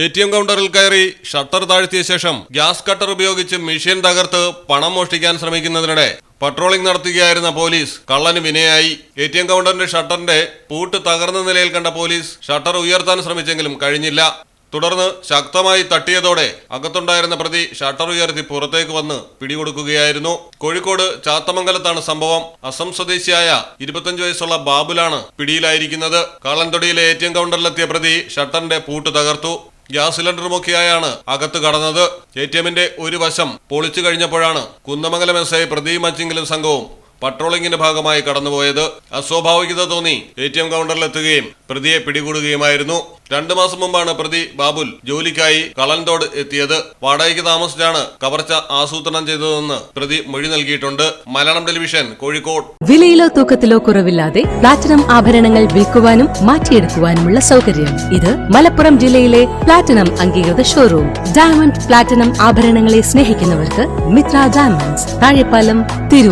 A T M കൗണ്ടറിൽ കയറി shutter താഴ്ത്തിയ ശേഷം ഗ്യാസ് കട്ടർ ഉപയോഗിച്ച് മെഷീൻ തകർത്ത് പണം മോഷ്ടിക്കാൻ ശ്രമിക്കുന്നതിനിടെ പട്രോളിംഗ് നടത്തുകയായിരുന്ന പോലീസ് കള്ളന് വിനയായി. എ ടി എം കൗണ്ടറിന്റെ ഷട്ടറിന്റെ പൂട്ട് തകർന്ന നിലയിൽ കണ്ട പോലീസ് ഷട്ടർ ഉയർത്താൻ ശ്രമിച്ചെങ്കിലും കഴിഞ്ഞില്ല. തുടർന്ന് ശക്തമായി തട്ടിയതോടെ അകത്തുണ്ടായിരുന്ന പ്രതി ഷട്ടർ ഉയർത്തി പുറത്തേക്ക് വന്ന് പിടികൊടുക്കുകയായിരുന്നു. കോഴിക്കോട് ചാത്തമംഗലത്താണ് സംഭവം. അസം സ്വദേശിയായ ഇരുപത്തഞ്ച് വയസ്സുള്ള ബാബുലാണ് പിടിയിലായിരിക്കുന്നത്. കാളൻതൊടിയിലെ എ ടി എം കൗണ്ടറിലെത്തിയ പ്രതി ഷട്ടറിന്റെ പൂട്ട് തകർത്തു. ഗ്യാസ് സിലിണ്ടറുമൊക്കെയായാണ് അകത്ത് കടന്നത്. എ ടി എമ്മിന്റെ ഒരു വശം പൊളിച്ചു കഴിഞ്ഞപ്പോഴാണ് കുന്നമംഗലം എസ് ഐ പ്രദീപ് മച്ചിങ്കിലും സംഘവും പട്രോളിംഗിന്റെ ഭാഗമായി കടന്നുപോയത് അസ്വാഭാവികത തോന്നി. എ ടി എം കൗണ്ടറിലെത്തുകയും പ്രതിയെ പിടികൂടുകയുമായിരുന്നു. രണ്ടു മാസം മുമ്പാണ് പ്രതി ബാബുൽ ജോലിക്കായി കളൻതോട് എത്തിയത്. വാടകയ്ക്ക് താമസിച്ചാണ് കവർച്ച ആസൂത്രണം ചെയ്തതെന്ന് പ്രതി മൊഴി നൽകിയിട്ടുണ്ട്. മലയാളം ടെലിവിഷൻ കോഴിക്കോട്. വിലയിലോ തൂക്കത്തിലോ കുറവില്ലാതെ പ്ലാറ്റിനം ആഭരണങ്ങൾ വിൽക്കുവാനും മാറ്റിയെടുക്കുവാനുമുള്ള സൗകര്യം. ഇത് മലപ്പുറം ജില്ലയിലെ പ്ലാറ്റിനം അംഗീകൃത ഷോറൂം ഡയമണ്ട് പ്ലാറ്റിനം ആഭരണങ്ങളെ സ്നേഹിക്കുന്നവർക്ക് മിത്ര ഡയമണ്ട്സ് താഴെപ്പാലം തിരൂർ.